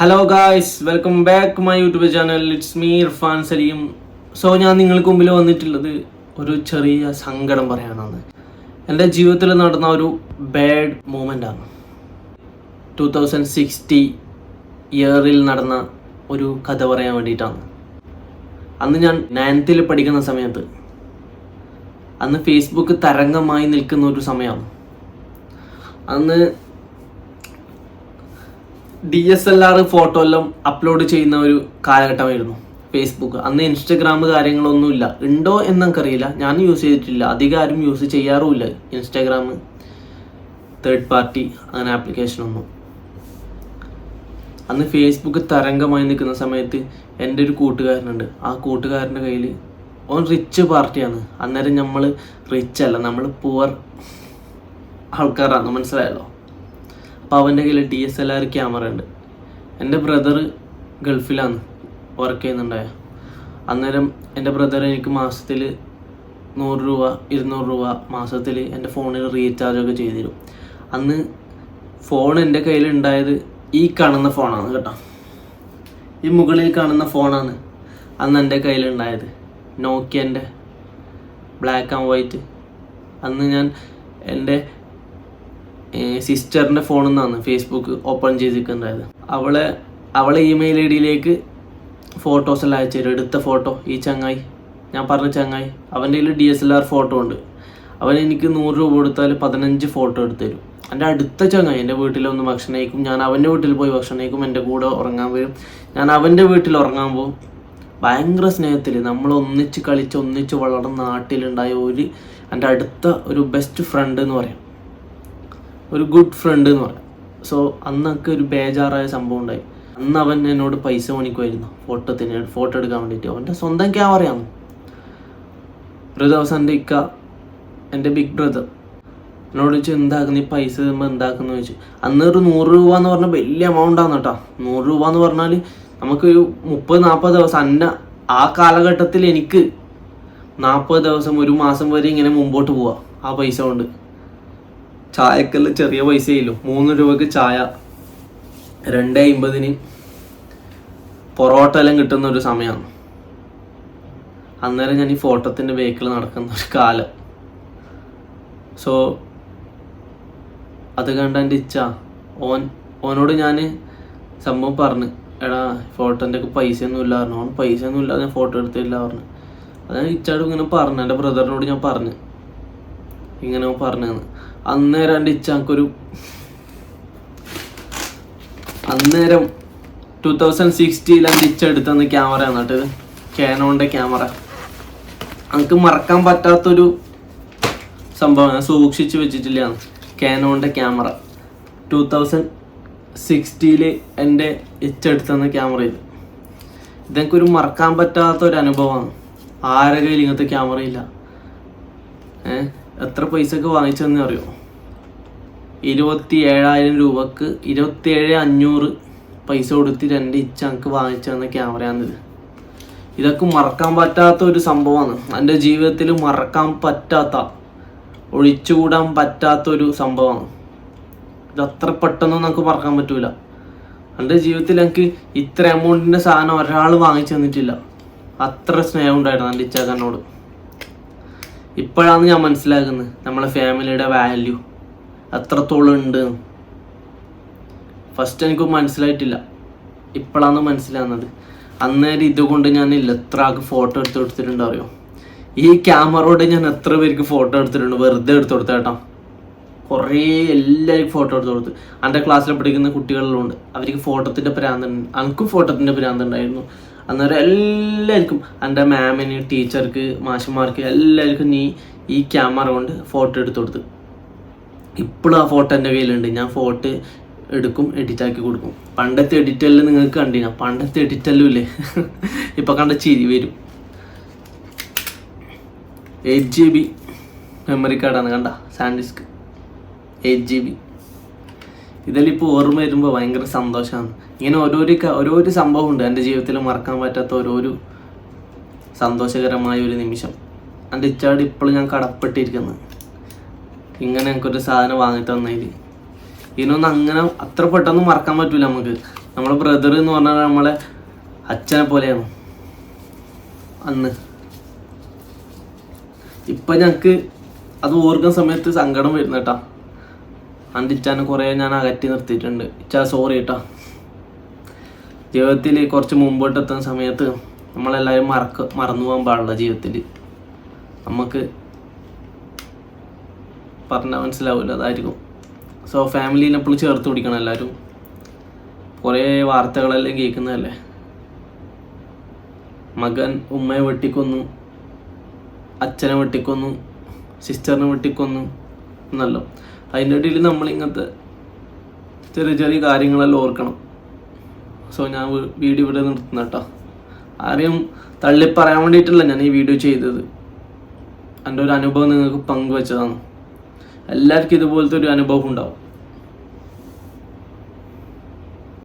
Hello guys welcome back my YouTube channel it's me Irfan Saleem so ഞാൻ നിങ്ങൾക്ക് മുമ്പിൽ വന്നിട്ടുള്ളത് ഒരു ചെറിയ സങ്കടം പറയാനാണ്. എന്റെ ജീവിതത്തിൽ നടന്ന ഒരു ബാഡ് മൂമെന്റ് ആണ്. ടു തൗസൻഡ് സിക്സ്റ്റി ഇയറിൽ നടന്ന ഒരു കഥ പറയാൻ വേണ്ടിയിട്ടാണ്. അന്ന് ഞാൻ നയൻത്തിൽ പഠിക്കുന്ന സമയത്ത് അന്ന് ഫേസ്ബുക്ക് തരംഗമായി നിൽക്കുന്ന ഒരു സമയമാണ്. അന്ന് D S L R photo എല്ലാം അപ്ലോഡ് ചെയ്യുന്ന ഒരു കാലഘട്ടമായിരുന്നു. ഫേസ്ബുക്ക് അന്ന് ഇൻസ്റ്റഗ്രാം കാര്യങ്ങളൊന്നുമില്ല. ഉണ്ടോ എന്ന് എനിക്കറിയില്ല. ഞാൻ യൂസ് ചെയ്തിട്ടില്ല. അധികം ആരും യൂസ് ചെയ്യാറുമില്ല ഇൻസ്റ്റാഗ്രാം തേർഡ് പാർട്ടി അങ്ങനെ ആപ്ലിക്കേഷൻ ഒന്നും. അന്ന് ഫേസ്ബുക്ക് തരംഗമായി നിൽക്കുന്ന സമയത്ത് എന്റെ ഒരു കൂട്ടുകാരനുണ്ട്. ആ കൂട്ടുകാരന്റെ കയ്യിൽ ഓൻ റിച്ച് പാർട്ടിയാണ് അന്നേരം നമ്മൾ റിച്ച് അല്ല. നമ്മൾ പുവർ ആൾക്കാരാണ്. മനസ്സിലായല്ലോ? അപ്പോൾ അവന്റെ കയ്യിൽ D S L R camera ഉണ്ട്. എന്റെ ബ്രദർ ഗൾഫിലാണ് വർക്ക് ചെയ്യുന്നുണ്ടായ. അന്നേരം എന്റെ ബ്രദർ എനിക്ക് മാസത്തിൽ നൂറ് രൂപ ഇരുന്നൂറ് രൂപ മാസത്തിൽ എന്റെ ഫോണിൽ റീചാർജ് ഒക്കെ ചെയ്തു തരും അന്ന് ഫോൺ എന്റെ കയ്യിൽ ഉണ്ടായത് ഈ കാണുന്ന ഫോണാണ് കേട്ടോ. ഈ മുകളിൽ കാണുന്ന ഫോണാണ് അന്ന് എന്റെ നോക്കിയ നോക്കിയന്റെ ബ്ലാക്ക് ആൻഡ് വൈറ്റ് അന്ന് ഞാൻ എന്റെ സിസ്റ്ററിന്റെ ഫോണിൽ നിന്നാണ് ഫേസ്ബുക്ക് ഓപ്പൺ ചെയ്തിട്ടുണ്ടായത് അവളെ അവളെ ഇമെയിൽ ഐ ഡിയിലേക്ക് ഫോട്ടോസ് എല്ലാം അയച്ചു തരും. എടുത്ത ഫോട്ടോ ഈ ചങ്ങായി ഞാൻ പറഞ്ഞ ചങ്ങായി അവന്റെ കയ്യിൽ D S L R photo ഉണ്ട്. അവൻ എനിക്ക് നൂറ് രൂപ കൊടുത്താൽ പതിനഞ്ച് ഫോട്ടോ എടുത്തു തരും. എന്റെ അടുത്ത ചങ്ങായി എന്റെ വീട്ടിലൊന്ന് ഭക്ഷണം കഴിക്കും. ഞാൻ അവന്റെ വീട്ടിൽ പോയി ഭക്ഷണം കഴിക്കും. എന്റെ കൂടെ ഉറങ്ങാൻ വരും. ഞാൻ അവന്റെ വീട്ടിൽ ഉറങ്ങാൻ പോകും. ഭയങ്കര സ്നേഹത്തിൽ നമ്മൾ ഒന്നിച്ച് കളിച്ച് ഒന്നിച്ച് വളർന്ന നാട്ടിലുണ്ടായ ഒരു എന്റെ അടുത്ത ഒരു ബെസ്റ്റ് ഫ്രണ്ട് എന്ന് പറയാം. ഒരു ഗുഡ് ഫ്രണ്ട് എന്ന് പറയാം. സോ അന്നൊക്കെ ഒരു ബേജാറായ സംഭവം ഉണ്ടായി. അന്ന് അവൻ എന്നോട് പൈസ മേടിക്കുമായിരുന്നു ഫോട്ടോത്തിന് ഫോട്ടോ എടുക്കാൻ വേണ്ടിയിട്ട്. അവന്റെ സ്വന്തം ക്യാമറയാണ് ഒരു ദിവസം എന്റെ ഇക്ക എന്റെ ബിഗ് ബ്രദർ എന്നോട് ചോദിച്ചു എന്താക്കുന്നു ഈ പൈസ തരുമ്പോൾ എന്താക്കുന്നു? ചോദിച്ചു. അന്ന് ഒരു നൂറ് രൂപ എന്ന് പറഞ്ഞാൽ വലിയ എമൗണ്ട് ആണ് കേട്ടോ. നൂറ് രൂപ എന്ന് പറഞ്ഞാൽ നമുക്കൊരു മുപ്പത് നാൽപ്പത് ദിവസം. അന്ന ആ കാലഘട്ടത്തിൽ എനിക്ക് നാൽപ്പത് ദിവസം ഒരു മാസം വരെ ഇങ്ങനെ മുമ്പോട്ട് പോവാം ആ പൈസ കൊണ്ട്. ചായക്കെല്ലാം ചെറിയ പൈസയില്ലോ മൂന്ന് രൂപക്ക് ചായ രണ്ട് അമ്പതിന് പൊറോട്ട എല്ലാം കിട്ടുന്ന ഒരു സമയമാണ് അന്നേരം ഞാൻ ഈ ഫോട്ടോത്തിന്റെ ബേക്കിൽ നടക്കുന്ന ഒരു കാലം. സോ അത് കണ്ട എന്റെ ഇച്ച ഓൻ ഓനോട് ഞാൻ സംഭവം പറഞ്ഞു എടാ ഫോട്ടോന്റെ ഒക്കെ പൈസ ഒന്നും ഇല്ല പറഞ്ഞു. ഓൻ പൈസ ഒന്നും ഇല്ല ഞാൻ ഫോട്ടോ എടുത്തില്ല പറഞ്ഞു. അത് ഞാൻ ഇച്ചാട് ഇങ്ങനെ പറഞ്ഞു എന്റെ ബ്രദറിനോട് ഞാൻ പറഞ്ഞു. ഇങ്ങനെ പറഞ്ഞു അന്നേരം എന്റെ ഇച്ച എനിക്കൊരു അന്നേരം ടു തൗസൻഡ് സിക്സ്റ്റിയിൽ എന്റെ ഇച്ച എടുത്തന്ന് ക്യാമറ എന്നിട്ട് കാനോണിന്റെ ക്യാമറ എനിക്ക് മറക്കാൻ പറ്റാത്തൊരു സംഭവം ഞാൻ സൂക്ഷിച്ച് വെച്ചിട്ടില്ല കാനോണിന്റെ ക്യാമറ ടു തൗസൻഡ് സിക്സ്റ്റിയിൽ എന്റെ ഇച്ചെടുത്തന്ന ക്യാമറ ഇത്. ഇതെനിക്കൊരു മറക്കാൻ പറ്റാത്തൊരു അനുഭവമാണ്. ആരെ കയ്യിൽ ഇങ്ങനത്തെ ക്യാമറ ഇല്ല. ഏഹ് എത്ര പൈസക്ക് വാങ്ങിച്ചതെന്ന് അറിയോ? ഇരുപത്തി ഏഴായിരം രൂപക്ക് ഇരുപത്തി ഏഴ് അഞ്ഞൂറ് പൈസ കൊടുത്ത് രണ്ട് ഇച്ച എനിക്ക് വാങ്ങിച്ചു ക്യാമറയാണിത്. ഇതൊക്കെ മറക്കാൻ പറ്റാത്ത ഒരു സംഭവമാണ്. എന്റെ ജീവിതത്തിൽ മറക്കാൻ പറ്റാത്ത ഒഴിച്ചുകൂടാൻ പറ്റാത്ത ഒരു സംഭവമാണ്. ഇത് അത്ര പെട്ടെന്ന് നമുക്ക് മറക്കാൻ പറ്റൂല. എന്റെ ജീവിതത്തിൽ എനിക്ക് ഇത്ര എമൗണ്ടിന്റെ സാധനം ഒരാൾ വാങ്ങിച്ചു തന്നിട്ടില്ല. അത്ര സ്നേഹം ഉണ്ടായിരുന്നു എന്റെ ഇച്ചാക്കനോട് ഇപ്പോഴാണ് ഞാൻ മനസ്സിലാക്കുന്നത് നമ്മളെ ഫാമിലിയുടെ വാല്യൂ എത്രത്തോളം ഉണ്ട്. ഫസ്റ്റ് എനിക്ക് മനസ്സിലായിട്ടില്ല. ഇപ്പോഴാണ് മനസ്സിലാകുന്നത്. അന്നേരം ഇതുകൊണ്ട് ഞാൻ എത്ര ആൾക്ക് ഫോട്ടോ എടുത്ത് കൊടുത്തിട്ടുണ്ട് അറിയോ? ഈ ക്യാമറയോടെ ഞാൻ എത്ര പേർക്ക് ഫോട്ടോ എടുത്തിട്ടുണ്ട്? വെറുതെ എടുത്ത് കൊടുത്ത കേട്ടോ. കുറേ എല്ലാവർക്കും ഫോട്ടോ എടുത്ത് കൊടുത്തു. എന്റെ ക്ലാസ്സിൽ പഠിക്കുന്ന കുട്ടികളിലുണ്ട് അവർക്ക് ഫോട്ടോത്തിന്റെ ഭ്രാന്തുണ്ട് എനിക്കും ഫോട്ടോത്തിന്റെ ഭ്രാന്തുണ്ടായിരുന്നു അന്നേരം എല്ലാവർക്കും എന്റെ മാമിന് ടീച്ചർക്ക് മാഷന്മാർക്ക് എല്ലാവർക്കും നീ ഈ ക്യാമറ കൊണ്ട് ഫോട്ടോ എടുത്തു കൊടുത്ത്. ഇപ്പോഴും ആ ഫോട്ടോ എന്റെ കയ്യിലുണ്ട്. ഞാൻ ഫോട്ടോ എടുക്കും എഡിറ്റ് ആക്കി കൊടുക്കും. പണ്ടത്തെ എഡിറ്റെല്ലാം നിങ്ങൾക്ക് കണ്ടിന? പണ്ടത്തെ എഡിറ്റെല്ലാം ഇല്ലേ? ഇപ്പം കണ്ട ചിരി വരും. എയ്റ്റ് ജി ബി മെമ്മറി കാർഡാണ് കണ്ട സാൻഡിസ്ക് എയ്റ്റ് ജി ബി ഇതെല്ലാം ഇപ്പോൾ ഓർമ്മ വരുമ്പോൾ ഭയങ്കര സന്തോഷമാണ്. ഇങ്ങനെ ഓരോരോ ഓരോരോ സംഭവമുണ്ട്. എന്റെ ജീവിതത്തിൽ മറക്കാൻ പറ്റാത്ത ഓരോരോ സന്തോഷകരമായ ഒരു നിമിഷം. എന്റെ ഇച്ചാട് ഇപ്പോഴും ഞാൻ കടപ്പെട്ടിരിക്കുന്നത് ഇങ്ങനെ എനിക്കൊരു സാധനം വാങ്ങി തന്നതിൽ. ഇതിനൊന്നും അങ്ങനെ അത്ര പെട്ടെന്ന് മറക്കാൻ പറ്റില്ല നമുക്ക്. നമ്മളെ ബ്രദർ എന്ന് പറഞ്ഞാൽ നമ്മളെ അച്ഛനെ പോലെയാണ്. അന്ന്. ഇപ്പം ഞങ്ങൾക്ക് അത് ഓർക്കുന്ന സമയത്ത് സങ്കടം വരുന്ന കേട്ടാ അന്റെ ഇച്ചാനെ കുറേ ഞാൻ അകറ്റി നിർത്തിയിട്ടുണ്ട്. ഇച്ചാ സോറി കേട്ടാ ജീവിതത്തിൽ കുറച്ച് മുമ്പോട്ട് എത്തുന്ന സമയത്ത് നമ്മളെല്ലാവരും മറക്ക മറന്നു പോകാൻ പാടില്ല ജീവിതത്തിൽ നമുക്ക് പറഞ്ഞാൽ മനസ്സിലാവില്ല അതായിരിക്കും. സോ ഫാമിലിയിൽ എപ്പോഴും ചേർത്ത് പിടിക്കണം എല്ലാവരും കുറേ വാർത്തകളെല്ലാം കേൾക്കുന്നതല്ലേ മകൻ ഉമ്മയെ വെട്ടിക്കൊന്നു അച്ഛനെ വെട്ടിക്കൊന്നു സിസ്റ്ററിനെ വെട്ടിക്കൊന്നു എന്നല്ലോ. അതിന്റെ ഇടയിൽ നമ്മൾ ഇങ്ങനത്തെ ചെറിയ ചെറിയ കാര്യങ്ങളെല്ലാം ഓർക്കണം. സോ ഞാൻ വീഡിയോ ഇവിടെ നിർത്തുന്ന കേട്ടോ. ആരെയും തള്ളി പറയാൻ വേണ്ടിയിട്ടല്ല ഞാൻ ഈ വീഡിയോ ചെയ്തത്. എന്റെ ഒരു അനുഭവം നിങ്ങൾക്ക് പങ്കുവച്ചതാണ്. എല്ലാവർക്കും ഇതുപോലത്തെ ഒരു അനുഭവം ഉണ്ടാവും.